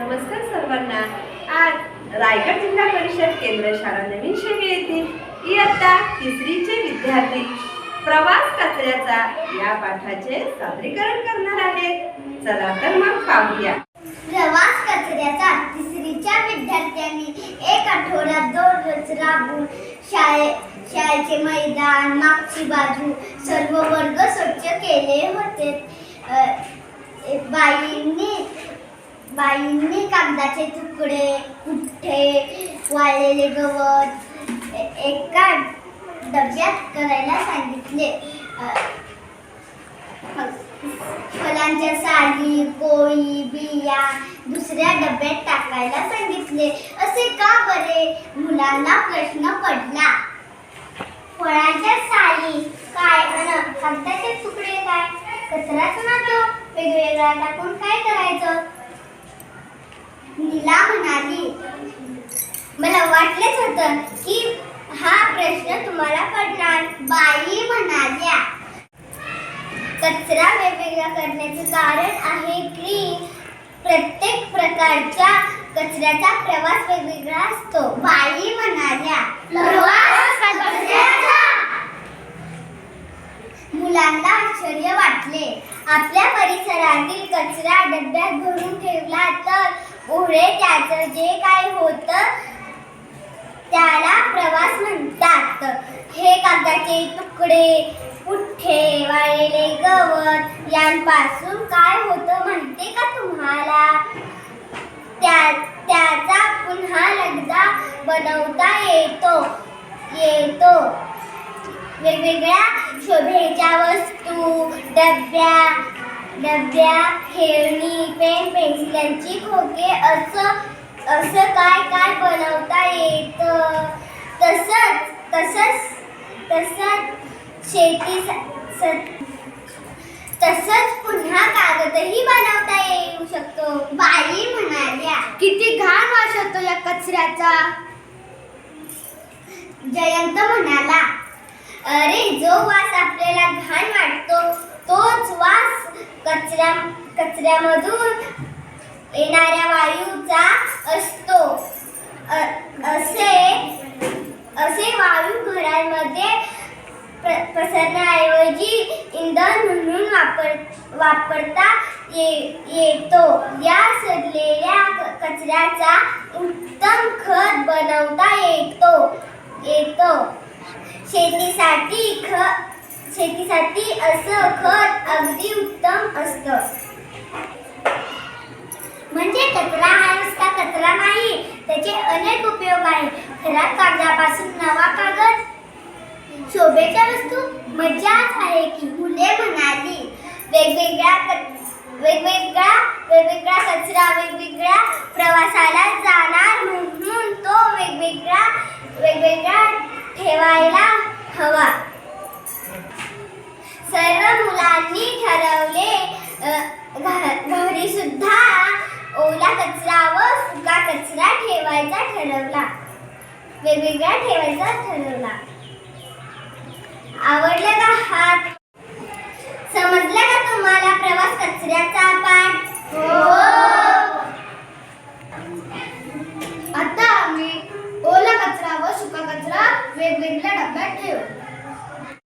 नमस्कार सर्वांना. आज रायगड जिल्हा परिषद केंद्र शाळा नवीन शेवी येथील इयत्ता तिसरीचे विद्यार्थी प्रवास कचऱ्याचा या पाठाचे सादरीकरण करणार आहेत. चला तर मग पाहूया. प्रवास कचऱ्याचा तिसरीच्या विद्यार्थ्यांनी एक आठवड्यात दररोज राबून शाळे शाळेचे मैदान मागची बाजू सर्व वर्ग स्वच्छ केले होते. बाईंनी बाईंनी कागदाचे तुकडे कुठे वाळलेले गवत एका डब्यात करायला सांगितले. फलांच्या साली कोळी बिया दुसऱ्या डब्यात टाकायला सांगितले. असे का बरे? मुलांना प्रश्न पडला. फळांच्या साली काय? कागदाचे तुकडे काय? कचराच ना तो वेगवेगळा टाकून काय करायचं? नीला म्हणाली. मला वाटलेच होतं की हा प्रश्न तुम्हाला पडणार. बाई म्हणाल्या. कचरा वेगवेगळा करण्याचे कारण आहे की प्रत्येक प्रकारच्या कचऱ्याचा प्रवास वेगवेगळा असतो. बाई म्हणाल्या प्रवास कचऱ्याचा मुलांना आश्चर्य वाटले आपल्या परिसरातील कचरा डब्यात भरून ठेवला तर पुढे त्याचं जे काय होतं त्याला प्रवास म्हणतात. हे कागदाचे तुकडे पुठ्ठे वाळलेले गवत यांपासून काय होतं माहिती का तुम्हाला? त्या त्याचा पुन्हा लगदा बनवता येतो येतो. वेगवेगळ्या शोभेच्या वस्तू डब्या डब्या खेळणी पेन पेन्सिलांची खोके असं असं काय काय बनवता येतं? तसंच तसंच तसंच शेती तसंच पुन्हा कागदही बनवता येऊ शकतो. बाई म्हणाल्या किती घाण वास येतो या कचऱ्याचा. जयंत म्हणाला अरे जो वास आपल्याला घाण वाटतो तोच वास कचऱ्या कचऱ्यामधून येणाऱ्या वायूचा असतो. असे असे वायू घरांमध्ये प्र- पसरण्याऐवजी इंधन म्हणून वापर वापरता ये येतो. या सडलेल्या क- कचऱ्याचा उत्तम खत बनवता येतो येतो. शेतीसाठी ख शेतीसाठी असं खत अगदी उत्तम असतं. म्हणजे कचरा हा नुसता कचरा नाही त्याचे अनेक उपयोग आहेत. खराब कागदापासून नवा कागद शोभेच्या वस्तू मजाच आहे की मुले म्हणाली. वेगवेगळ्या वेगवेगळ्या वेगवेगळ्या वेगवेगळा कचरा वेगवेगळ्या प्रवासाला जाणार म्हणून तो वेगवेगळा वेगवेगळा ठेवायला हवा. सर्व मुलांनी ठरवले घरी सुद्धा ओला कचरा व सुका कचरा ठेवायचा ठरवला. वेगवेगळा ठेवायचा ठरवला. आवडलं का हा समजलं का तुम्हाला प्रवास कचऱ्याचा पाठ? हो. आता आम्ही ओला कचरा व सुका कचरा वेगवेगळ्या डब्यात ठेवू.